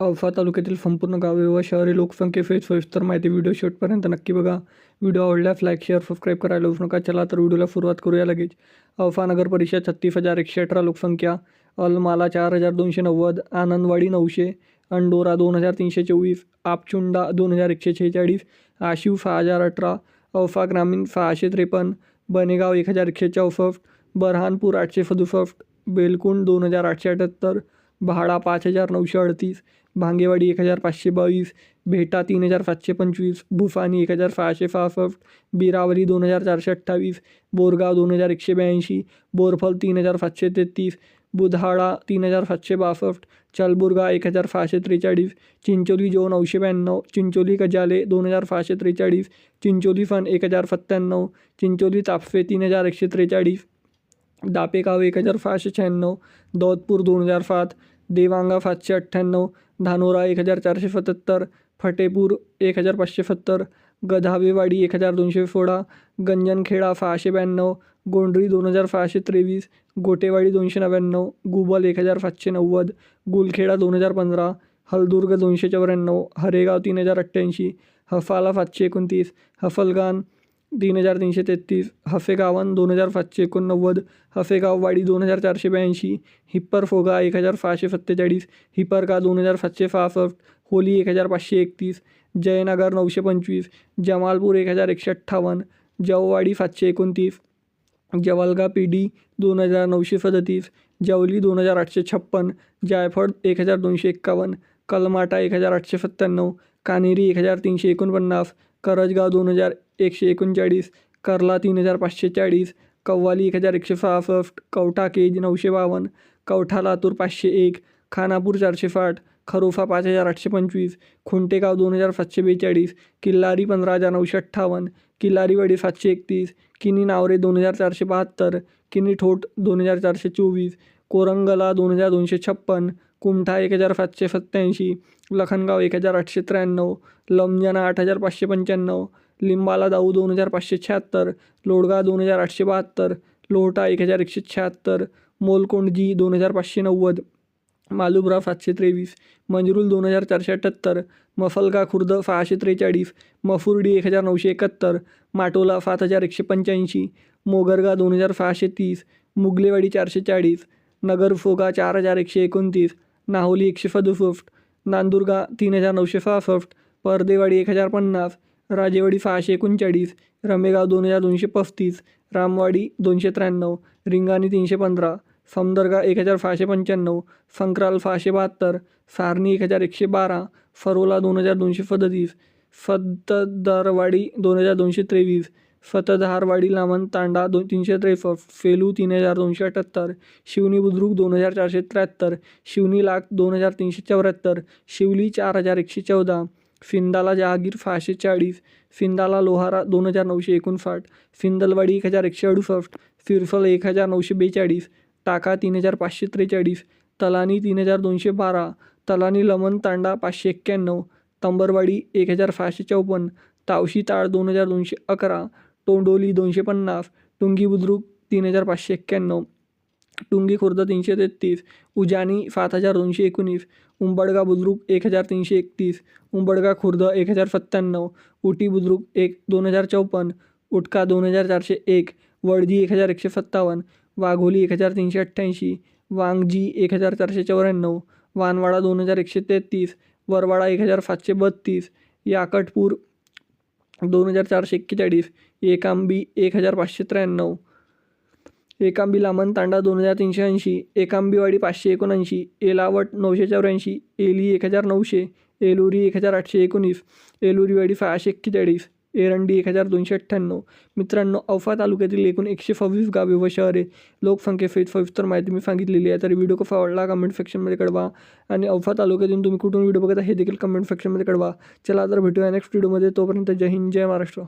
औफा तालुक्यातील संपूर्ण गावे व शहरी लोकसंख्येसहित सविस्तर माहिती व्हिडिओ शेवटपर्यंत नक्की बघा. व्हिडिओ आवडल्यास लाईक शेअर सबस्क्राईब करायला विसरू नका. चला तर व्हिडिओला सुरुवात करूया लगेच. औफा नगर परिषद छत्तीस हजार एकशे अठरा लोकसंख्या. अलमाला चार हजार दोनशे नव्वद. आनंदवाडी नऊशे. अंडोरा दोन हजार तीनशे चोवीस. आपचुंडा दोन हजार एकशे शेहेचाळीस. आशिव सहा हजार अठरा. औफा ग्रामीण सहाशे त्रेपन्न. बनेगाव एक हजार एकशे चौसष्ट. बरहानपूर आठशे सदुसष्ट. बेलकुंड दोन हजार आठशे अठ्याहत्तर. भाडा पाच हजार नऊशे अडतीस. भांगेवाडी एक हजार पाचशे बावीस भेटा तीन हजार सातशे पंचवीस भुसानी एक हजार सहाशे सहासष्ट बिरावली दोन हजार चारशे अठ्ठावीस बोरगाव दोन हजार एकशे ब्याऐंशी बोरफल तीन हजार सातशे तेहतीस बुधाळा तीन हजार सातशे बासष्ट चलबुर्गा एक हजार सहाशे त्रेचाळीस चिंचोली जो नऊशे ब्याण्णव चिंचोली गजाले दोन हजार सहाशे त्रेचाळीस चिंचोली फन एक हजार सत्त्याण्णव चिंचोली तापसे तीन हजार एकशे त्रेचाळीस दापेगाव एक हजार सहाशे शहाण्णव दौदपूर दोन हजार सात देवांगा सातशे अठ्ठ्याण्णव धानोरा एक हजार चारशे सत्याहत्तर फटेपूर एक हजार पाचशे सत्तर गधावेवाडी एक हजार दोनशे सोळा गंजनखेडा सहाशे ब्याण्णव गोंडरी दोन हजार सहाशे तेवीस गोटेवाडी दोनशे नव्याण्णव गुबल एक हजार सातशे नव्वद गुलखेडा दोन हजार पंधरा हलदुर्ग दोनशे चौऱ्याण्णव हरेगाव तीन हजार अठ्ठ्याऐंशी हफाला सातशे एकोणतीस हफलगान तीन हजार तीनशे तेहतीस हफेगावन दोन हजार सातशे एकोणनव्वद हफेगाववाडी दोन हजार चारशे ब्याऐंशी हिप्परफोगा एक हजार सहाशे सत्तेचाळीस हिपरका दोन हजार सातशे सहासष्ट होली एक हजार पाचशे एकतीस जयनगर नऊशे पंचवीस जमालपूर एक हजार एकशे अठ्ठावन्न जववाडी सातशे एकोणतीस जवलगा पी डी दोन हजार नऊशे सदतीस जवली दोन हजार आठशे छप्पन जायफळ एक हजार दोनशे एक्कावन्न कलमाटा एक हजार आठशे सत्त्याण्णव कानेरी एक हजार तीनशे एकोणपन्नास करजगाव दोन हजार एकशे एकोणचाळीस कर्ला तीन हजार पाचशे चाळीस कव्वाली एक हजार एकशे सहासष्ट कवठा केज नऊशे बावन्न कवठा लातूर पाचशे एक खानापूर चारशे साठ खरोफा पाच हजार आठशे पंचवीस खुंटेगाव दोन हजार सातशे बेचाळीस किल्लारी पंधरा हजार नऊशे अठ्ठावन्न किल्लारीवाडी सातशे एकतीस किनी नावरे दोन हजार चारशे बहात्तर किनी ठोट दोन हजार चारशे चोवीस कोरंगला दोन हजार दोनशे छप्पन कुमठा एक हजार सातशे सत्त्याऐंशी लखनगाव एक हजार आठशे त्र्याण्णव लमजना आठ हजार पाचशे पंच्याण्णव लिंबाला दाऊ दोन हजार पाचशे शहात्तर लोडगा दोन हजार आठशे बहात्तर लोहटा एक हजार एकशे शहात्तर मोलकोंडजी दोन हजार पाचशे नव्वद मालुब्रा सातशे त्रेवीस मंजरुल दोन हजार चारशे अठ्ठ्याहत्तर मफलगा खुर्द सहाशे त्रेचाळीस मफुर्डी एक हजार नऊशे एकाहत्तर माटोला सात हजार एकशे पंच्याऐंशी मोगरगा दोन हजार सहाशे तीस मुगलेवाडी चारशे चाळीस नगरफोगा चार हजार एकशे एकोणतीस नाहोली एकशे सदुसष्ट नांदुर्गा तीन हजार नऊशे सहासष्ट परदेवाडी एक हजार पन्नास राजेवाडी सहाशे एकोणचाळीस रमेगाव दोन हजार दोनशे पस्तीस रामवाडी दोनशे त्र्याण्णव रिंगाणी तीनशे पंधरा समदर्गा एक हजार सहाशे पंच्याण्णव संक्राल सहाशे बहात्तर सारणी एक हजार एकशे बारा फरोला दोन हजार दोनशे सदतीस फतदरवाडी दोन हजार दोनशे तेवीस सतधारवाडी लामण तांडा दोन तीनशे त्रेसष्ट फेलू तीन हजार दोनशे अठ्ठ्याहत्तर शिवनी बुद्रुक दोन हजार चारशे त्र्याहत्तर शिवनी लाख दोन हजार तीनशे चौऱ्याहत्तर शिवली चार हजार एकशे चौदा फिंदाला जहागीर सहाशे चाळीस फिंदाला लोहारा दोन हजार नऊशे एकोणसाठ फिंदलवाडी एक हजार एकशे अडुसष्ट सिरसल एक हजार नऊशे बेचाळीस टाका तीन हजार पाचशे त्रेचाळीस तलानी तीन हजार दोनशे बारा तलानी लमन तांडा पाचशे एक्क्याण्णव तंबरवाडी एक हजार सहाशे चौपन्न तावशी ताळ दोन हजार दोनशे अकरा टोंडोली दोनशे पन्नास टुंगी बुद्रुक तीन हजार पाचशे एक्क्याण्णव टुंगी खुर्द तीनशे तेहतीस उजानी सात हजार दोनशे एकोणीस उंबडगा बुद्रुक एक हजार तीनशे एकतीस उंबडगा खुर्द एक हजार सत्त्याण्णव उटी बुद्रुक एक दोन हजार चौपन्न उटका दोन हजार चारशे एक वडजी एक हजार एकशे सत्तावन्न वाघोली एक हजार तीनशे अठ्ठ्याऐंशी वांगजी एक हजार चारशे चौऱ्याण्णव वानवाडा दोन हजार एकशे तेहतीस वरवाडा एक हजार सातशे बत्तीस याकटपूर दोन हजार चारशे एक्केचाळीस एकांबी एक हजार पाचशे त्र्याण्णव एकांबी लामण तांडा दोन हजार तीनशे ऐंशी एकांबीवाडी पाचशे एकोणऐंशी एलावट नऊशे चौऱ्याऐंशी एली एक हजार नऊशे एलुरी एक हजार आठशे एकोणीस एलुरीवाडी सहाशे एक्केचाळीस एरंडी एक हजार दोनशे अठ्ठ्याण्णव. मित्रांनो औफा तालुक्यातील एकूण एकशे सव्वीस गावे व शहरे लोकसंख्येसहित सविस्तर माहिती मी सांगितलेली आहे. तर व्हिडिओ कसा आवडला कमेंट सेक्शनमध्ये कळवा आणि औफा तालुक्यातून तुम्ही कुठून व्हिडिओ बघता हे देखील कमेंट सेक्शनमध्ये कळवा. चला तर भेटूया नेक्स्ट व्हिडिओमध्ये तोपर्यंत जय हिंद जय महाराष्ट्र.